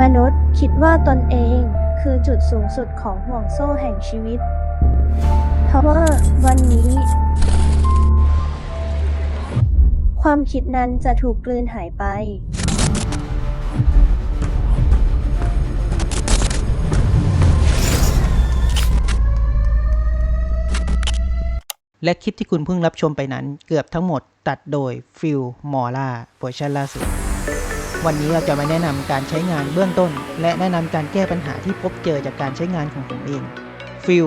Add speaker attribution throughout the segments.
Speaker 1: มนุษย์คิดว่าตนเองคือจุดสูงสุดของห่วงโซ่แห่งชีวิตทว่าวันนี้ ความคิดนั้นจะถูกกลืนหายไป
Speaker 2: และคลิปที่คุณเพิ่งรับชมไปนั้นเกือบทั้งหมดตัดโดยฟิลมอล่าเวอร์ชันล่าสุด วันนี้เราจะมาแนะนำการใช้งานเบื้องต้น และแนะนำการแก้ปัญหาที่พบเจอจากการใช้งานของผมเองฟิล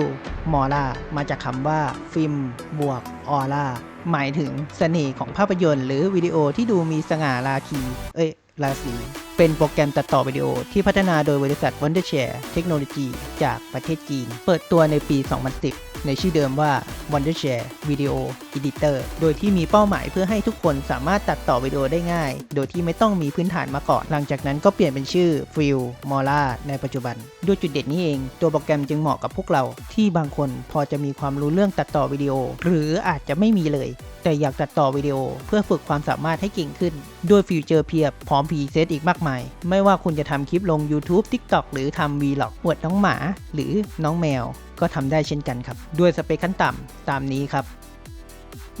Speaker 2: มอล่ามาจากคำว่า ฟิล์มบวกออร่าหมายถึงเสน่ห์ของภาพยนตร์หรือวิดีโอที่ดูมีสง่าราคี เอ้ย ราศี เป็นโปรแกรมตัดต่อวิดีโอที่พัฒนาโดยบริษัท Wondershare Technology จากประเทศจีน เปิดตัวในปี 2010 ในชื่อเดิมว่า Wondershare Video Editor โดยที่มีเป้าหมายเพื่อให้ทุกคนสามารถตัดต่อวิดีโอได้ง่าย โดยที่ไม่ต้องมีพื้นฐานมาก่อน หลังจากนั้นก็เปลี่ยนเป็นชื่อ f i l m o l a ในปัจจุบัน ด้วยจุดเด่นนี้เอง ตัวโปรแกรมจึงเหมาะกับพวกเรา ที่บางคนพอจะมีความรู้เรื่องตัดต่อวิดีโอ หรืออาจจะไม่มีเลย แต่อยากตัดต่อวิดีโอเพื่อฝึกความสามารถให้เก่งขึ้น ด้วยฟีเจอร์เพียบพร้อมพรีเซตอีกมากมาย ไม่ว่าคุณจะทำคลิปลง YouTube TikTok หรือทำ Vlog อกอวดน้องหมา หรือน้องแมว ก็ทำได้เช่นกันครับ ด้วยสเปคขั้นต่ำตามนี้ครับ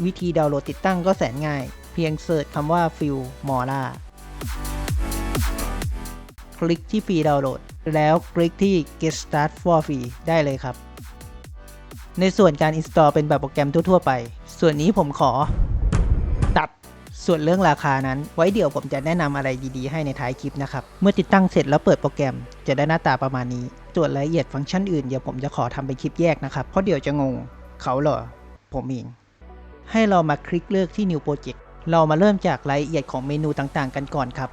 Speaker 2: วิธีดาวน์โหลดติดตั้งก็แสนง่าย เพียงเสิร์ชคำว่า f i l m o l a คลิกที่ฟรีดาวน์โหลด แล้วคลิกที่ Get Start for Free ได้เลยครับในส่วนการ install เป็นแบบโปรแกรมทั่ว ๆ ไป ส่วนนี้ผมขอตัดส่วนเรื่องราคานั้น ไว้เดี๋ยวผมจะแนะนำอะไรดีๆให้ในท้ายคลิปนะครับ เมื่อติดตั้งเสร็จแล้วเปิดโปรแกรม จะได้หน้าตาประมาณนี้ ส่วนรายละเอียดฟังก์ชันอื่นเดี๋ยวผมจะขอทำเป็นคลิปแยกนะครับ เพราะเดี๋ยวจะงง เขาเหรอ ผมเอง ให้เรามาคลิกเลือกที่ New Project เรามาเริ่มจากรายละเอียดของเมนูต่างๆ กันก่อนครับ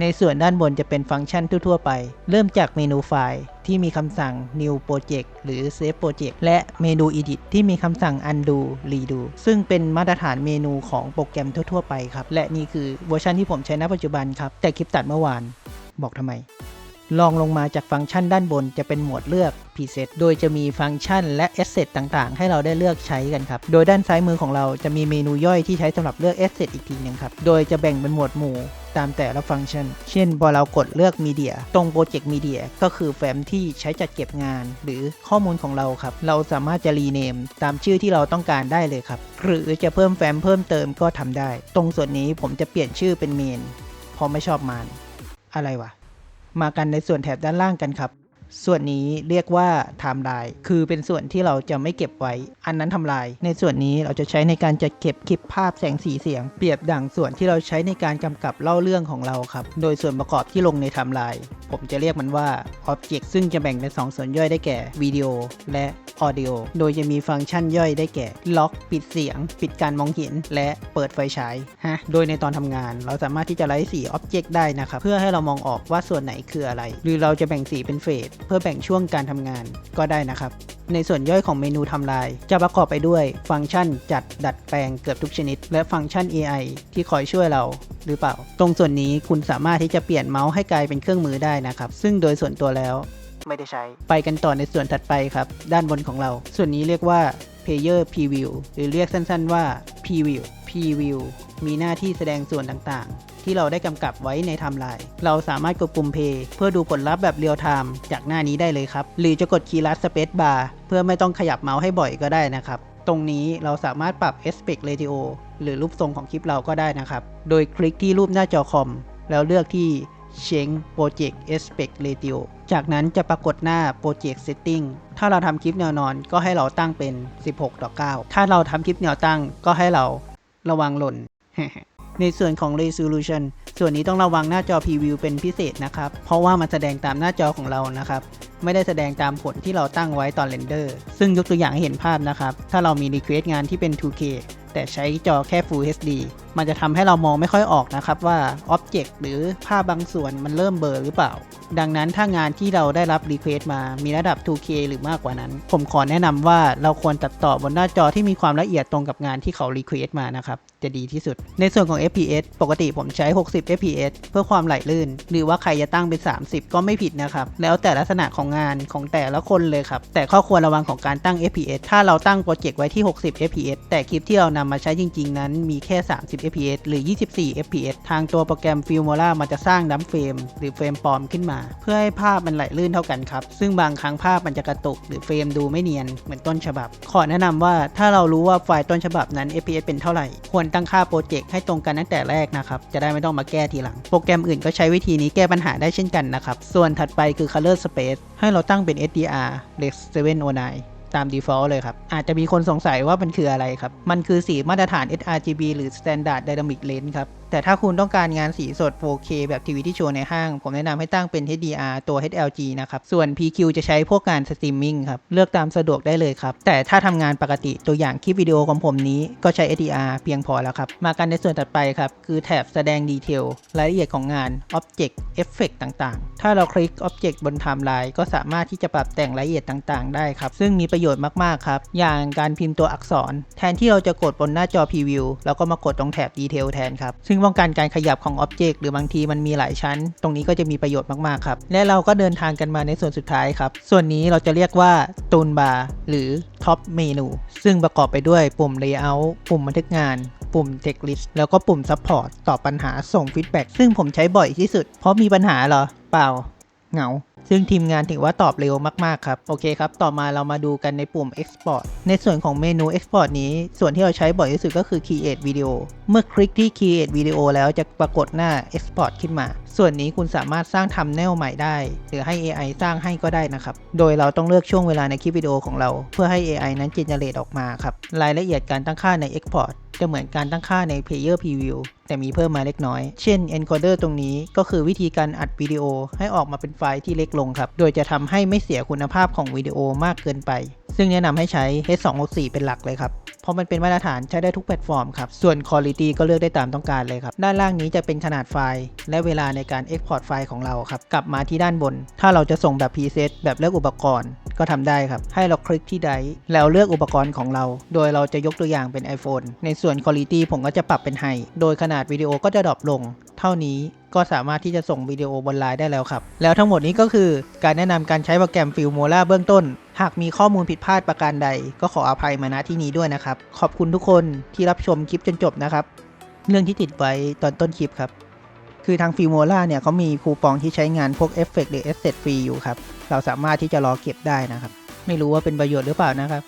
Speaker 2: ในส่วนด้านบนจะเป็นฟังก์ชันทั่วๆไป เริ่มจากเมนูไฟล์ที่มีคำสั่ง New Project หรือ Save Project และเมนู Edit ที่มีคำสั่ง Undo Redo ซึ่งเป็นมาตรฐานเมนูของโปรแกรมทั่วๆไปครับ และนี่คือเวอร์ชันที่ผมใช้ณปัจจุบันครับ แต่คลิปตัดเมื่อวาน บอกทำไม ลองลงมาจากฟังก์ชันด้านบนจะเป็นหมวดเลือก Preset โดยจะมีฟังก์ชันและ Asset ต่างๆ ให้เราได้เลือกใช้กันครับ โดยด้านซ้ายมือของเราจะมีเมนูย่อยที่ใช้สำหรับเลือก Asset อีกทีหนึงครับ โดยจะแบ่งเป็นหมวดหมู่ตามแต่ละฟังก์ชัน เช่น พอเรากดเลือก Media ตรง Project Media ก็คือแฟ้มที่ใช้จัดเก็บงาน หรือข้อมูลของเราครับ เราสามารถจะรีเนมตามชื่อที่เราต้องการได้เลยครับ หรือจะเพิ่มแฟ้มเพิ่มเติมก็ทำได้ ตรงส่วนนี้ผมจะเปลี่ยนชื่อเป็นเมนเพราะไม่ชอบมานอะไรวะ มากันในส่วนแถบด้านล่างกันครับ ส่วนนี้เรียกว่าไทม์ไลน์คือเป็นส่วนที่เราจะไม่เก็บไว้ อันนั้นทำลาย ในส่วนนี้เราจะใช้ในการจัดเก็บคลิปภาพแสงสีเสียง เปรียบดังส่วนที่เราใช้ในการกำกับเล่าเรื่องของเราครับ โดยส่วนประกอบที่ลงในไทม์ไลน์ผมจะเรียกมันว่า Object ซึ่งจะแบ่งเป็น 2 ส่วนย่อยได้แก่วิดีโอและ Audio โดยจะมีฟังก์ชันย่อยได้แก่ ล็อก ปิดเสียง ปิดการมองเห็น และเปิดไฟฉายฮะโดยในตอนทำงาน เราสามารถที่จะไล่สี Object ได้นะครับเพื่อให้เรามองออกว่าส่วนไหนคืออะไร หรือเราจะแบ่งสีเป็นเฟสเพื่อแบ่งช่วงการทำงานก็ได้นะครับในส่วนย่อยของเมนูทำลาย จะประกอบไปด้วยฟังก์ชันจัดดัดแปลงเกือบทุกชนิด และฟังก์ชัน AI ที่คอยช่วยเราหรือเปล่า ตรงส่วนนี้คุณสามารถที่จะเปลี่ยนเมาส์ให้กลายเป็นเครื่องมือได้นะครับ ซึ่งโดยส่วนตัวแล้ว ไม่ได้ใช้ ไปกันต่อในส่วนถัดไปครับ ด้านบนของเรา ส่วนนี้เรียกว่า Player Preview หรือเรียกสั้นๆว่า Preview Preview มีหน้าที่แสดงส่วนต่างๆ ที่เราได้กำกับไว้ในไทม์ไลน์ เราสามารถกดปุ่ม Play เพื่อดูผลลัพธ์แบบเรียลไทม์จากหน้านี้ได้เลยครับ หรือจะกดคีย์ลัด Space Bar เพื่อไม่ต้องขยับเมาส์ให้บ่อยก็ได้นะครับ ตรงนี้เราสามารถปรับ Aspect Ratio หรือรูปทรงของคลิปเราก็ได้นะครับ โดยคลิกที่รูปหน้าจอคอม แล้วเลือกที่ Change Project Aspect Ratio จากนั้นจะปรากฏหน้า Project Setting ถ้าเราทำคลิปแนวนอนก็ให้เราตั้งเป็น 16 ต่อ 9 ถ้าเราทำคลิปแนวตั้งก็ให้เราระวังหล่น ในส่วนของ Resolution ส่วนนี้ต้องระวังหน้าจอ Preview เป็นพิเศษนะครับ เพราะว่ามันแสดงตามหน้าจอของเรานะครับ ไม่ได้แสดงตามผลที่เราตั้งไว้ตอนเรนเดอร์ ซึ่งยกตัวอย่างให้เห็นภาพนะครับ ถ้าเรามี Request งานที่เป็น 2K แต่ใช้จอแค่ Full HD มันจะทำให้เรามองไม่ค่อยออกนะครับว่าอ็อบเจกต์หรือภาพบางส่วนมันเริ่มเบลอหรือเปล่า ดังนั้นถ้างานที่เราได้รับรีเควสต์มามีระดับ 2K หรือมากกว่านั้น ผมขอแนะนำว่าเราควรตัดต่อบนหน้าจอที่มีความละเอียดตรงกับงานที่เขา Request มานะครับจะดีที่สุด ในส่วนของ FPS ปกติผมใช้ 60 FPS เพื่อความไหลลื่น หรือว่าใครจะตั้งเป็น 30 ก็ไม่ผิดนะครับ แล้วแต่ลักษณะของงานของแต่ละคนเลยครับ แต่ข้อควรระวังของการตั้ง FPS ถ้าเราตั้งโปรเจกต์ไว้ที่ 60 FPS แต่คลิปที่เรานำมาใช้จริง ๆ นั้นมีแค่ 30 FPS หรือ 24 FPS ทางตัวโปรแกรม Filmora มันจะสร้างดัมเฟรมหรือเฟรมปลอมขึ้นมา เพื่อให้ภาพมันไหลลื่นเท่ากันครับ ซึ่งบางครั้งภาพมันจะกระตุก หรือเฟรมดูไม่เนียนเหมือนต้นฉบับ ขอแนะนำว่าถ้าเรารู้ว่าไฟล์ต้นฉบับนั้น FPS เป็นเท่าไหร่ควรตั้งค่าโปรเจกต์ให้ตรงกันตั้งแต่แรกนะครับ จะได้ไม่ต้องมาแก้ทีหลัง โปรแกรมอื่นก็ใช้วิธีนี้แก้ปัญหาได้เช่นกันนะครับ ส่วนถัดไปคือ Color Space ให้เราตั้งเป็น SDR Lex 709ตาม default เลยครับ อาจจะมีคนสงสัยว่ามันคืออะไรครับ มันคือสีมาตรฐาน sRGB หรือ Standard Dynamic Range ครับแต่ถ้าคุณต้องการงานสีสด 4K แบบทีวีที่โชว์ในห้าง ผมแนะนำให้ตั้งเป็น HDR ตัว HLG นะครับ ส่วน PQ จะใช้พวกการสตรีมมิ่งครับ เลือกตามสะดวกได้เลยครับ แต่ถ้าทำงานปกติตัวอย่างคลิปวิดีโอของผมนี้ก็ใช้ HDR เพียงพอแล้วครับ มากันในส่วนถัดไปครับ คือแถบแสดงดีเทลรายละเอียดของงาน Object Effect ต่างๆ ถ้าเราคลิก Object บนไทม์ไลน์ก็สามารถที่จะปรับแต่งรายละเอียดต่างๆ ได้ครับ ซึ่งมีประโยชน์มากๆครับ อย่างการพิมพ์ตัวอักษร แทนที่เราจะกดบนหน้าจอ Preview เราก็มากดตรงแถบ Detail แทนครับซึ่งป้องกันการขยับของอ็อบเจกต์หรือบางทีมันมีหลายชั้น ตรงนี้ก็จะมีประโยชน์มากๆครับ และเราก็เดินทางกันมาในส่วนสุดท้ายครับ ส่วนนี้เราจะเรียกว่าตูนบาร์หรือท็อปเมนูซึ่งประกอบไปด้วยปุ่ม Layout ปุ่มบันทึกงานปุ่ม Text List แล้วก็ปุ่ม Support ตอบปัญหาส่ง Feedback ซึ่งผมใช้บ่อยที่สุด เพราะมีปัญหาเหรอ เปล่า เหงา ซึ่งทีมงานถือว่าตอบเร็วมากๆครับ โอเคครับ ต่อมาเรามาดูกันในปุ่ม Export ในส่วนของเมนู Export นี้ ส่วนที่เราใช้บ่อยที่สุดก็คือ Create Video เมื่อคลิกที่ Create Video แล้วจะปรากฏหน้า Export ขึ้นมา ส่วนนี้คุณสามารถสร้างทำแนวใหม่ได้ หรือให้ AI สร้างให้ก็ได้นะครับ โดยเราต้องเลือกช่วงเวลาในคลิปวิดีโอของเรา เพื่อให้ AI นั้น generate ออกมาครับ รายละเอียดการตั้งค่าใน Export จะเหมือนการตั้งค่าใน Player Preview แต่มีเพิ่มมาเล็กน้อย เช่น encoder ตรงนี้ก็คือวิธีการอัดวิดีโอให้ออกมาเป็นไฟล์ที่เล็กลงครับ โดยจะทำให้ไม่เสียคุณภาพของวิดีโอมากเกินไป ซึ่งแนะนำให้ใช้ H264 เป็นหลักเลยครับ เพราะมันเป็นมาตรฐานใช้ได้ทุกแพลตฟอร์มครับ ส่วน Quality ก็เลือกได้ตามต้องการเลยครับ ด้านล่างนี้จะเป็นขนาดไฟล์ และเวลาในการ Export ไฟล์ของเราครับ กลับมาที่ด้านบน ถ้าเราจะส่งแบบ preset แบบเลือกอุปกรณ์ก็ทำได้ครับ ให้เราคลิกที่ไดร์แล้วเลือกอุปกรณ์ของเรา โดยเราจะยกตัวอย่างเป็น iPhone ในส่วน Quality ผมก็จะปรับเป็น High โดยขนาดวิดีโอก็จะดรอปลง เท่านี้ก็สามารถที่จะส่งวิดีโอบนไลน์ได้แล้วครับ แล้วทั้งหมดนี้ก็คือการแนะนำการใช้โปรแกรม Filmora เบื้องต้น หากมีข้อมูลผิดพลาดประการใด ก็ขออภัยมาณที่นี้ด้วยนะครับ ขอบคุณทุกคนที่รับชมคลิปจนจบนะครับ เรื่องที่ติดไว้ตอนต้นคลิปครับ คือทาง Filmora เนี่ยเขามีคูปองที่ใช้งานพวกเอฟเฟกต์หรือเอสเซทฟรีอยู่ครับ เราสามารถที่จะรอเก็บได้นะครับ ไม่รู้ว่าเป็นประโยชน์หรือเปล่านะครับ